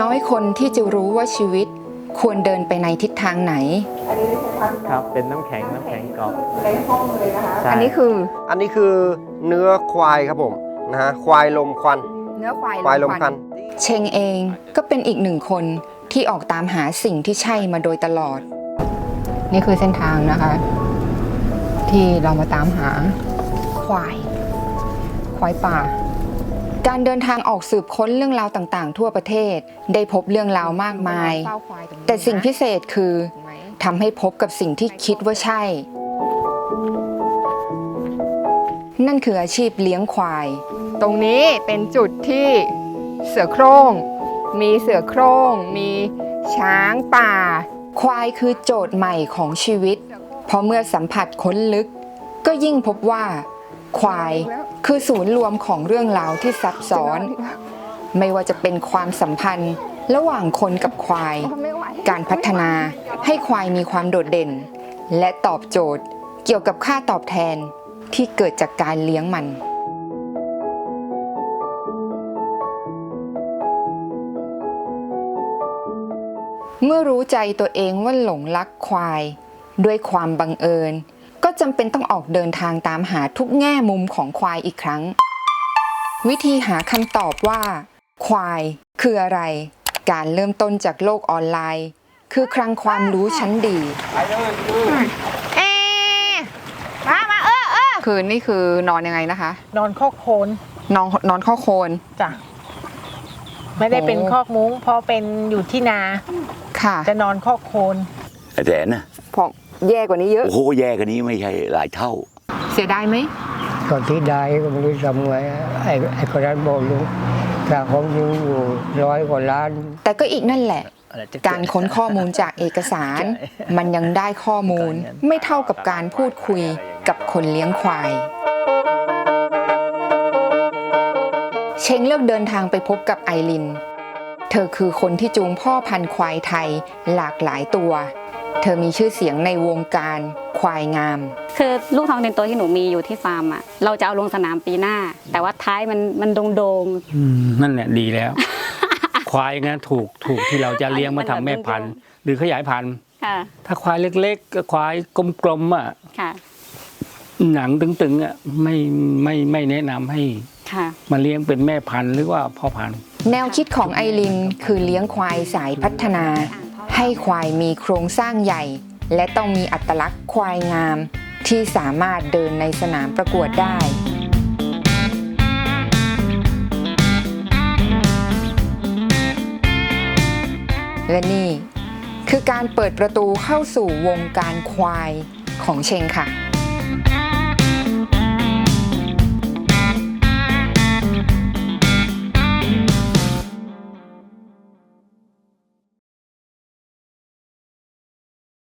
น้อยคนที่จะรู้ว่าชีวิตควรเดินไปในทิศทางไหน อันนี้เป็นพันครับเป็นน้ำแข็งน้ำแข็งกรอบในห้องเลยนะคะ ใช่อันนี้คืออันนี้คือเนื้อควายครับผมนะฮะควายลมควัน เนื้อควายควายลมควัน เชงเองก็เป็นอีกหนึ่งคนที่ออกตามหาสิ่งที่ใช่มาโดยตลอด นี่คือเส้นทางนะคะ ที่เรามาตามหาควาย ควายป่า การเดินทางออกสืบค้นเรื่องราวต่างๆ ทั่วประเทศ ได้พบเรื่องราวมากมาย แต่สิ่งพิเศษคือทำให้พบกับสิ่งที่คิดว่าใช่ นั่นคืออาชีพเลี้ยงควาย ตรงนี้เป็นจุดที่เสือโคร่ง มีเสือโคร่ง มีช้างป่า ควายคือโจทย์ใหม่ของชีวิต เพราะเมื่อสัมผัสค้นลึก ก็ยิ่งพบว่า ควาย คือศูนย์รวมของเรื่องราวที่ซับซ้อน ไม่ว่าจะเป็นความสัมพันธ์ ระหว่างคนกับควาย การพัฒนาให้ควายมีความโดดเด่น และตอบโจทย์เกี่ยวกับค่าตอบแทนที่เกิดจากการเลี้ยงมันเมื่อรู้ใจตัวเองว่าหลงรักควาย ด้วยความบังเอิญ ก็จำเป็นต้องออกเดินทางตามหาทุกแง่มุมของควายอีกครั้ง วิธีหาคำตอบว่า ควายคืออะไร การเริ่มต้นจากโลกออนไลน์ คือคลังความรู้ชั้นดี เอ๊ะมามาเออเออคือนี่คือนอนยังไงนะคะ นอนคอกโคนนอนนอนข้อโคนจ้ะไม่ได้เป็นโอ้คอกมุ้งเพราะเป็นอยู่ที่นาค่ะ จะนอนคอกโคนแสนนะพอ แย่กว่านี้เยอะ โอ้โหแย่กันนี้ไม่ใช่หลายเท่า เสียดายไหมก่อนที่ได้ก็ไม่รู้ทำไงไอ้ไอ้คนนั้นบอกลุงถ้าของยิงอยู่ร้อยกว่าล้าน แต่ก็อีกนั่นแหละ การค้นข้อมูลจากเอกสาร มันยังได้ข้อมูล ไม่เท่ากับการพูดคุยกับคนเลี้ยงควายเชงเลือกเดินทางไปพบกับไอริน เธอคือคนที่จูงพ่อพันธุ์ควายไทยหลากหลายตัว เธอมีชื่อเสียงในวงการควายงาม คือลูกทองเต็นตัวที่หนูมีอยู่ที่ฟาร์มอะเราจะเอาลงสนามปีหน้า แต่ว่าท้ายมันมันโดงอืมนั่นแหละดีแล้ว ควายงั้นถูกถูกที่เราจะเลี้ยงมาทำแม่พันธุ์ หรือขยายพันธุ์ๆค่ะถ้าควายเล็กๆกับควายกลมๆอะค่ะหนังตึงๆอะไม่ไม่ไม่แนะนำให้ค่ะมาเลี้ยงเป็นแม่พันธุ์หรือว่าพ่อพันธุ์ แนวคิดของไอรินคือเลี้ยงควายสายพัฒนา ให้ควายมีโครงสร้างใหญ่ และต้องมีอัตลักษณ์ควายงาม ที่สามารถเดินในสนามประกวดได้และนี่คือการเปิดประตูเข้าสู่วงการควายของเชงค่ะ